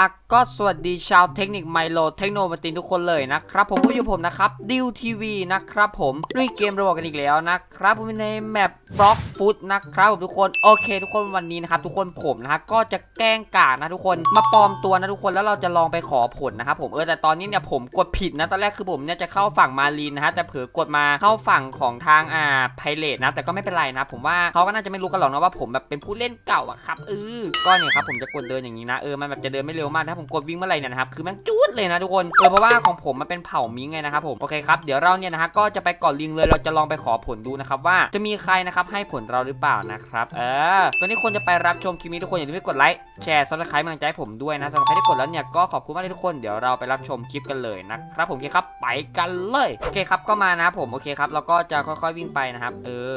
อะ ก็สวัสดีชาวเทคนิคไมโลเทคโนโลยีทุกคนเลยนะครับ ผมก็อยู่ผมนะครับดิวทีวีนะครับผมด้วยเกมระบบกันอีกแล้วนะครับผมในแมปบล็อกฟุตนะครับผมทุกคนโอเค ทุกคนวันนี้นะครับทุกคนผมนะฮะก็จะแกล้งกานะทุกคนมาปลอมตัวนะทุกคนแล้วเราจะลองไปขอผลนะครับผมเออแต่ตอนนี้เนี่ยผมกดผิดนะตอนแรกคือผมเนี่ยจะเข้าฝั่งมารีนนะฮะแต่เผลอกดมาเข้าฝั่งของทางอ่าไพเรตนะแต่ก็ไม่เป็นไรนะ ผมว่าเขาก็น่าจะไม่รู้กันหรอกนะว่าผมแบบเป็นผู้เล่นเก่าอะครับเออก็เนี่ยครับผมจะกดเดินอย่างนี้นะเออมันแบบจะเดินไม่เร็วมากถ้าผมกดวิ่งเมื่อไหร่เนี่ยนะครับคือแม่งจูดเลยนะทุกคนเออเพราะว่าของผมมันเป็นเผ่ามิงไงนะครับผมโอเคครับเดี๋ยวเราเนี่ยนะฮะก็จะไปกอนลิงเลยเราจะลองไปขอผลดูนะครับว่าจะมีใครนะครับให้ผลเราหรือเปล่านะครับเออตอนนี้คนจะไปรับชมคลิปนี้ทุกคนอย่าลืมกดไลค์แชร์ซับสไครต์กำลังใจให้ผมด้วยนะสำหรับใครที่กดแล้วเนี่ยก็ขอบคุณมากเลยทุกคนเดี๋ยวเราไปรับชมคลิปกันเลยนะครับผมโอเคครับไปกันเลยโอเคครับก็มานะครับผมโอเคครับเราก็จะค่อยๆวิ่งไปนะครับเออ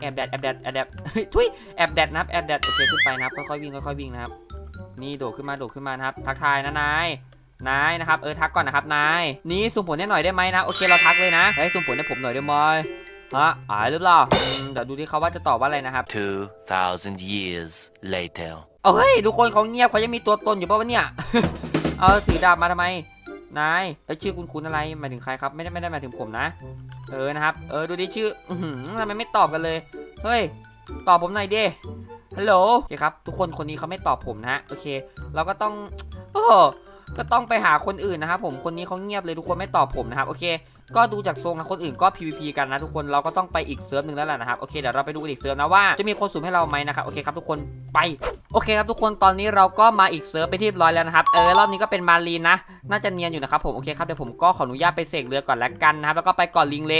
แอบแดดแอบแดดแอบแดดทุยแอบแดดนะครับแอบแดดโอเคขึ้นไปนะครับค่อยๆวิ่งค่อยๆวิ่งนะครับ นี่โดดขึ้นมาโดดขึ้นมานะครับทักทายนะนายนายนะครับเออทักก่อนนะครับนายนี่สุ่มผลให้หน่อยได้ไหมนะโอเคเราทักเลยนะเฮ้ยสุ่มผลให้ผมหน่อยได้ไหมฮะอายหรือเปล่าอืมเดี๋ยวดูที่เขาว่าจะตอบว่าอะไรนะครับ2,000 years later. เอาเฮ้ยทุกคนเขาเงียบเขายังมีตัวตนอยู่ป่าวะเนี่ยเอาถือดาบมาทำไมนายเอ้ยชื่อคุณคุณอะไรหมายถึงใครครับไม่ได้ไม่ได้หมายถึงผมนะ เออนะครับ เออดูดิชื่ออือหือทำไมไม่ตอบกันเลย เฮ้ย ตอบผมหน่อยดิ ฮัลโหลโอเคครับ ทุกคนคนนี้เขาไม่ตอบผมนะฮะ โอเค เราก็ต้องโอ้ก็ต้องไปหาคนอื่นนะครับผม คนนี้เขาเงียบเลยทุกคนไม่ตอบผมนะครับ โอเค ก็ดูจากทรงคนอื่นก็ PVP กันนะทุกคน เราก็ต้องไปอีกเซิร์ฟหนึ่งแล้วแหละนะครับ โอเคเดี๋ยวเราไปดูอีกเซิร์ฟนะว่าจะมีคนสุ่มให้เราไหมนะครับ โอเคครับทุกคนไป โอเคครับทุกคน ตอนนี้เราก็มาอีกเซิร์ฟไปที่ร้อยแล้วนะครับ เออรอบนี้ก็เป็นมารีนนะน่าจะเนียนอยู่นะครับผม โอเคครับเดี๋ยวผมก็ขออนุญาตไปเสกเรือก่อนแล้วกันนะครับ แล้วก็ไปก่อนลิงเล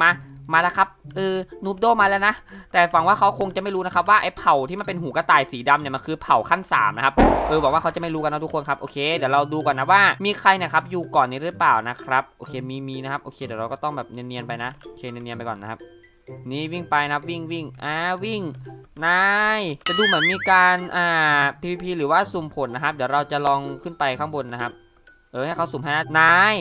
มา มาแล้วครับเออนูบโดมาแล้วนะ แต่ฟังว่าเขาคงจะไม่รู้นะครับว่าไอ้เผ่าที่มันเป็นหูกระต่ายสีดำเนี่ยมันคือเผ่าขั้นสามนะครับเออบอกว่าเขาจะไม่รู้กันนะทุกคนครับโอเคเดี๋ยวเราดูก่อนนะว่ามีใครนะครับอยู่ก่อนนี้หรือเปล่านะครับโอเคมีมีนะครับโอเคเดี๋ยวเราก็ต้องแบบเนียนๆไปนะโอเคเนียนๆไปก่อนนะครับนี่วิ่งไปนะวิ่งวิ่งอ่าวิ่งนายจะดูเหมือนมีการอ่า PVP หรือว่าสุ่มผลนะครับ เดี๋ยวเราจะลองขึ้นไปข้างบนนะครับ เออให้เขาสุ่มให้นะนาย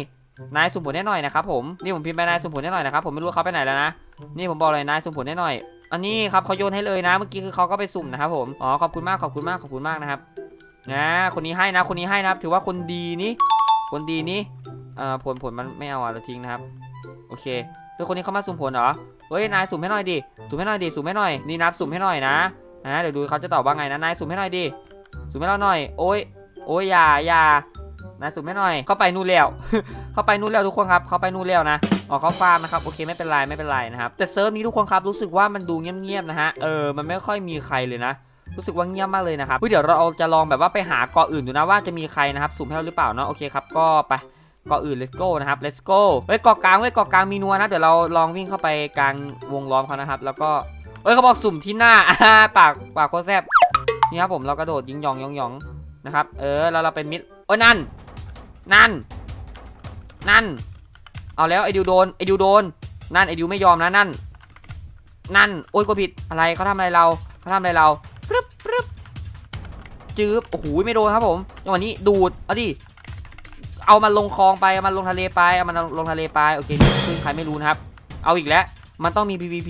นายสุ่มผลให้หน่อยนะครับผมนี่ผมพิมพ์ไปนายสุ่มผลให้หน่อยนะครับผมไม่รู้เขาไปไหนแล้วนะนี่ผมบอกเลยนายสุ่มผลให้หน่อย อันนี้ครับเขาโยนให้เลยนะเมื่อกี้คือเขาก็ไปสุ่มนะครับผมอ๋อขอบคุณมากขอบคุณมากขอบคุณมากนะครับนะคนนี้ให้นะคนนี้ให้นะครับ ถือว่าคนดีนี่คนดีนี่เอ่อผลผลมันไม่เอาอะเราทิ้งนะครับโอเคคือคนนี้เขามาสุ่มผลเหรอเฮ้ยนายสุ่มให้หน่อยดิสุ่มให้หน่อยดิสุ่มให้หน่อยนี่นับสุ่มให้หน่อยนะนะเดี๋ยวดูเขาจะตอบว่าไงนะนายสุ่มให้หน่อยดิสุ่มให้เราหน่อย โอ้ยโอ้ยอย่าอย่า นายสุ่มให้หน่อย เข้าไปนู่นแล้ว เข้าไปนู่นแล้วทุกคนครับ เข้าไปนู่นแล้วนะอ๋อเขาฟาร์มนะครับโอเคไม่เป็นไรไม่เป็นไรนะครับแต่เซิร์ฟนี้ทุกคนครับรู้สึกว่ามันดูเงียบๆนะฮะเออมันไม่ค่อยมีใครเลยนะรู้สึกว่าเงียบมากเลยนะครับเฮ้ยเดี๋ยวเราจะลองแบบว่าไปหาเกาะอื่นดูนะว่าจะมีใครนะครับสุ่มให้เราหรือเปล่าเนาะโอเคครับก็ไปเกาะอื่น let's go นะครับ let's go เฮ้ยเกาะกลางเว้ยเกาะกลางมีนัวนะเดี๋ยวเราลองวิ่งเข้าไปกลางวงล้อมเขานะครับ แล้วก็เอ้ยเขาบอกสุ่มที่หน้าปากปากโคตรแซ่บนี่ครับผมเรากระโดดยิงยองยองยองนะครับเออแล้วเราเป็นมิดโอ้ยนั่น นั่น นั่น เอาแล้วไอดิวโดนไอดิวโดน นั่นไอดิวไม่ยอมนะนั่น นั่น โอ้ยกดผิดอะไรเขาทำอะไรเราเขาทำอะไรเราปึ๊บปึ๊บจืบโอ้โหไม่โดนครับผมจังหวะนี้ดูดเอาดิเอามันลงคลองไปเอามันลงทะเลไปเอามันลงทะเลไปโอเคนี่คือใครไม่รู้นะครับ เอาอีกแล้วมันต้องมี PVP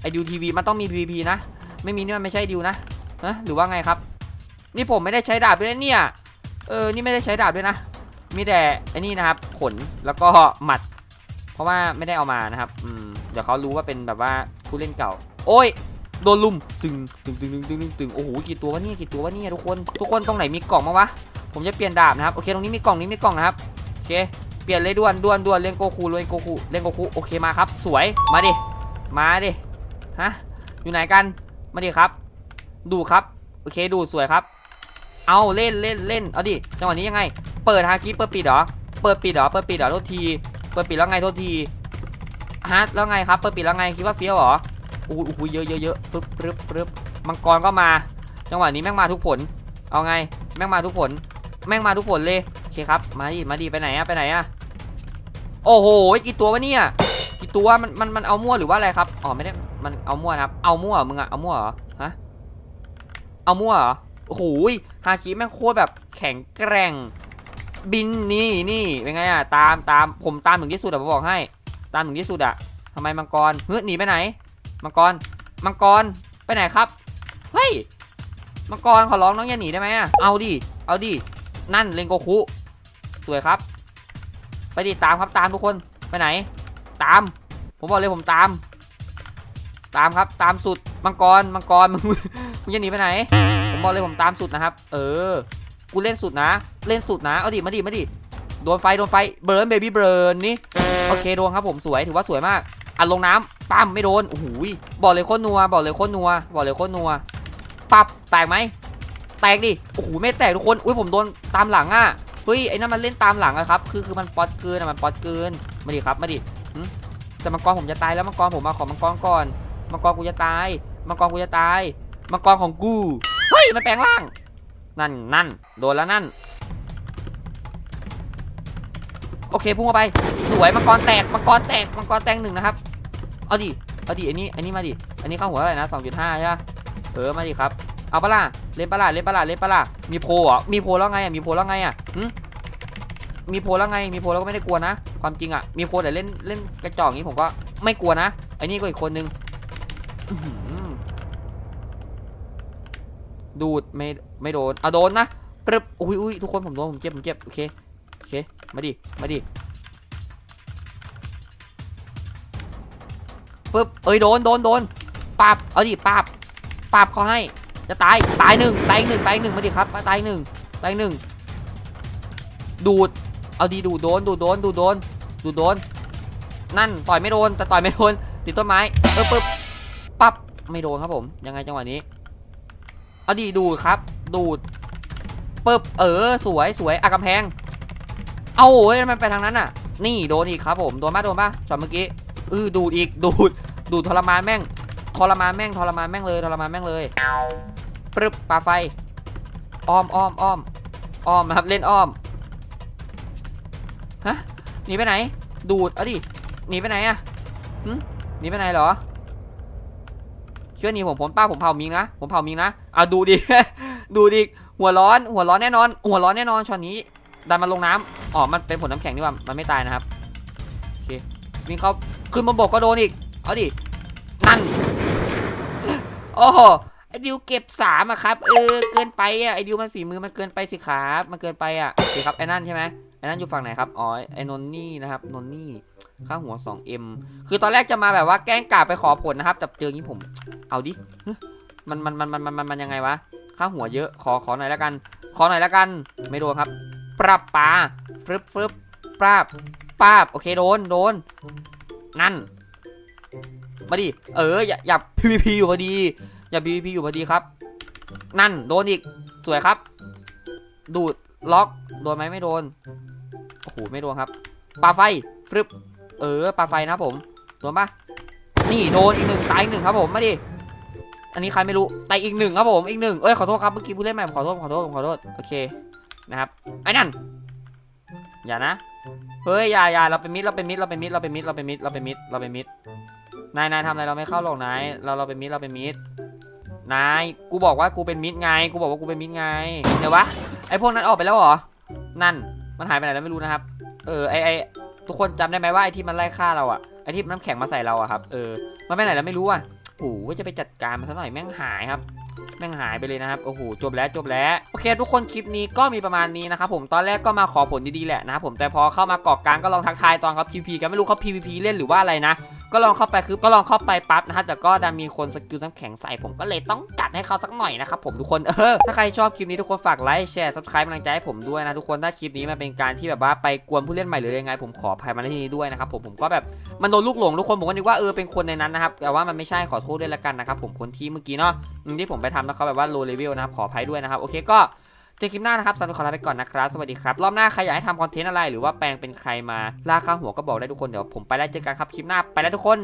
ไอดิวทีวีมันต้องมี PVP นะ ไม่มีนี่มันไม่ใช่ดิวนะนะหรือว่าไงครับ นี่ผมไม่ได้ใช้ดาบด้วยนะเนี่ยเออนี่ไม่ได้ใช้ดาบด้วยนะ มีแต่ไอ้นี่นะครับขนแล้วก็หมัด เพราะว่าไม่ได้เอามานะครับอืมเดี๋ยวเขารู้ว่าเป็นแบบว่าผู้เล่นเก่า โอ้ยโดนลุมตึงตึงตึงตึงตึงตึงตึงโอ้โหกี่ตัววะเนี่ยกี่ตัววะเนี่ยทุกคน ทุกคนตรงไหนมีกล่องบ้าวะผมจะเปลี่ยนดาบนะครับโอเคตรงนี้มีกล่องนี้มีกล่องนะครับโอเคเปลี่ยนเลยด่วนด่วนด่วนเล่นโกคูเล่นโกคูเล่นโกคูโอเคมาครับ สวยมาดิมาดิฮะอยู่ไหนกันมาดิครับ ดูครับโอเคดูสวยครับ เอาเล่นเล่นเล่นเอาดิจังหวะนี้ยังไง เปิดฮาคิเปิดปิดเหรอ เปิดปิดเหรอ เปิดปิดเหรอโทษที เปิดปิดแล้วไงโทษทีฮะแล้วไงครับ เปิดปิดแล้วไงคิดว่าเฟี้ยวเหรออู้หูเยอะเยอะเยอะปึ๊บปึ๊บปึ๊บมังกรก็มา จังหวะนี้แม่งมาทุกผล เอาไง แม่งมาทุกผล แม่งมาทุกผลเลย โอเคครับ มาดิ มาดิ ไปไหนอะไปไหนอะโอ้โห กี่ตัววะเนี่ย กี่ตัว มัน มัน มันเอามั่วหรือว่าอะไรครับ อ๋อ ไม่ได้ มันเอามั่วครับ เอามั่วเหรอมึงอะเอามั่วเหรอ ฮะ เอามั่วเหรอโอ้โหยฮาคิแม่งโคตรแบบแข็งแกร่ง บินนี่นี่เป็นไงอะตามตามผมตามถึงที่สุดอะผมบอกให้ ตามถึงที่สุดอะทำไมมังกรเฮ้ยหนีไปไหน มังกรมังกรไปไหนครับเฮ้ยมังกรขอร้องน้องอย่าหนีได้ไหมอะเอาดิเอาดินั่นเลงโกคุสวยครับ ไปดิตามครับตามทุกคนไปไหน ตาม ผมบอกเลยผมตาม ตามครับตามสุดมังกรมังกรมึงมึงจะหนีไปไหน ผมบอกเลยผมตามสุดนะครับ เออ กูเล่นสุดนะ เล่นสุดนะ เอาดิ มาดิ มาดิ โดนไฟ โดนไฟ เบิร์นเบบี้เบิร์นนี่ โอเค โดนครับผม สวย ถือว่าสวยมาก อัดลงน้ำปั๊มไม่โดน โอ้โหบอกเลยโคตรนัว บอกเลยโคตรนัว บอกเลยโคตรนัว ปับ แตกไหม แตกดิ โอ้โห ไม่แตกทุกคน อุ้ยผมโดนตามหลังอะ เฮ้ย ไอ้นั่นมันเล่นตามหลังอะครับ คือคือมันป๊อตเกินอะมันป๊อตเกิน มาดิครับ มาดิแต่มังกรผมจะตายแล้วมังกรผมมาขอมังกรก่อน มังกรกูจะตาย มังกรกูจะตาย มังกรของกู เฮ้ย มันแปลงร่าง นั่นนั่นโดนแล้วนั่น โอเคพุ่งเข้าไป สวยมังกรแตกมังกรแตกมังกรแตกหนึ่งนะครับ เอาดิ เอาดิอันนี้ อันนี้มาดิ อันนี้เข้าหัวอะไรนะ2.5ใช่ปะเออมาดิครับ เอาปะล่ะเล่นปะล่ะเล่นปะล่ะเล่นปะล่ะมีโพลเหรอมีโพแล้วไงอะ มีโพแล้วไงอะมีโพแล้วไง มีโพแล้วก็ไม่ได้กลัวนะ ความจริงอะ มีโพแต่เล่นเล่นกระจอกอย่างนี้ผมก็ไม่กลัวนะไอ้นี่ก็อีกคนนึง ดูดไม่ไม่โดนเอาโดนนะปึ๊บอุ้ยอุ้ยทุกคนผมโดนผมเจ็บผมเจ็บโอเคโอเคมาดิมาดิปึ๊บเอ้ยโดนโดนโดนปาบเอาดิปาบปาบเขาให้ จะตายตายหนึ่งตายหนึ่งตายหนึ่งมาดิครับมาตายหนึ่งตายหนึ่งดูดเอาดีดูดโดนดูดโดนดูดโดนดูดโดน นั่นต่อยไม่โดนแต่ต่อยไม่โดนติดต้นไม้เออปึ๊บปั๊บไม่โดนครับผมยังไงจังหวะนี้ เอาดีดูดครับ ดูดปึ๊บเออสวยสวยอากำแพง เอาโอ้ยมันไปทางนั้นอะ นี่โดนอีกครับผมโดนปะโดนปะจอดเมื่อกี้เออดูดอีกดูดดูดทรมานแม่งทรมานแม่งทรมานแม่งเลยทรมานแม่งเลยปึ๊บปาไฟอ้อมอ้อมอ้อมอ้อมนะครับเล่นอ้อมฮะหนีไปไหน ดูดเอาดิหนีไปไหนอะหึหนีไปไหนเหรอ เชื่อนีผมผมป้าผมเผามิงนะผมเผามิงนะเอาดูดิ ดูดิหัวร้อน หัวร้อนแน่นอน หัวร้อนแน่นอนช็อตนี้ดันมาลงน้ำอ๋อมันเป็นผลน้ำแข็งนี่ว่ามันไม่ตายนะครับโอเควิ่งเขาขึ้นมาบกก็โดนอีกเอาดินั่นโอ้โหไอดิวเก็บสามอะครับเออเกินไปอะไอดิวมันฝีมือมันเกินไปสิครับมันเกินไปอะโอเคครับไอ้นั่นใช่ไหม ไอ้นั่นอยู่ฝั่งไหนครับ อ๋อ ไอ้นนนี่นะครับ นนนี่ค่าหัว 2M คือตอนแรกจะมาแบบว่าแกล้งกาไปขอผลนะครับ แต่เจออย่างนี้ผม เอาดิ มันมันมันมันมันมันยังไงวะ ค่าหัวเยอะ ขอขอหน่อยแล้วกัน ขอหน่อยแล้วกัน ไม่โดนครับ ปรับปาฟึบฟึบปราบปราบ โอเคโดน โดน นั่น มาดิ เออ อย่าอย่า PVP อยู่พอดี อย่า PVP อยู่พอดีครับ นั่น โดนอีก สวยครับ ดูดล็อก โดนไหมไม่โดน โอ้โหไม่โดนครับปลาไฟฟึบเออปลาไฟนะผมโดนปะนี่โดนอีกหนึ่งตายอีกหนึ่งครับผมมาดิอันนี้ใครไม่รู้ตายอีกหนึ่งครับผมอีกหนึ่งเอ้ยขอโทษครับเมื่อกี้ผู้เล่นใหม่ขอโทษขอโทษขอโทษโอเคนะครับไอ้นั่นอย่านะเฮ้ยอย่าอย่าเราเป็นมิดเราเป็นมิดเราเป็นมิดเราเป็นมิดเราเป็นมิดเราเป็นมิดเราเป็นมิดนายนายทำอะไรเราไม่เข้าหรอกนายเราเราเป็นมิดเราเป็นมิดนายกูบอกว่ากูเป็นมิดไงกูบอกว่ากูเป็นมิดไงเดี๋ยววะไอพวกนั้นออกไปแล้วเหรอนั่น มันหายไปไหนแล้วไม่รู้นะครับ เออไอไอทุกคนจำได้ไหมว่าไอที่มันไล่ฆ่าเราอะไอที่น้ำแข็งมาใส่เราอะครับเออมันไปไหนแล้วไม่รู้อะโอ้โหว่าจะไปจัดการมันซะหน่อยแม่งหายครับแม่งหายไปเลยนะครับ โอ้โห จบแล้ว จบแล้ว โอเค ทุกคน คลิปนี้ก็มีประมาณนี้นะครับผม ตอนแรกก็มาขอผลดีๆ แหละนะครับผม แต่พอเข้ามาเกาะกลางก็ลองทักทายตอนเขา PVP กันไม่รู้เขา PVP เล่นหรือว่าอะไรนะ ก็ลองเข้าไปคือก็ลองเข้าไปปั๊บนะครับแต่ก็ดันมีคนสกิลน้ำแข็งใส่ผมก็เลยต้องจัดให้เขาสักหน่อยนะครับผมทุกคนเออถ้าใครชอบคลิปนี้ทุกคนฝากไลค์แชร์ซับสไครป์กำลังใจให้ผมด้วยนะทุกคนถ้าคลิปนี้มันเป็นการที่แบบว่าไปกวนผู้เล่นใหม่หรือยังไง ผมขออภัยมาณที่นี้ด้วยนะครับผมผมก็แบบมันโดนลูกหลงทุกคนผมก็นึกว่าเออเป็นคนในนั้นนะครับแต่ว่ามันไม่ใช่ขอโทษด้วยละกันนะครับผมคนที่เมื่อกี้เนาะที่ผมไปทำแล้วเขาแบบว่าโลเลเวลนะครับขออภัยด้วยนะครับโอเคก็ เจอคลิปหน้านะครับสำหรับขอลาไปก่อนนะครับ สวัสดีครับ รอบหน้าใครอยากให้ทำคอนเทนต์อะไรหรือว่าแปลงเป็นใครมาลาข้าหัวก็บอกได้ทุกคน เดี๋ยวผมไปแล้วเจอกันครับคลิปหน้าไปแล้วทุกคน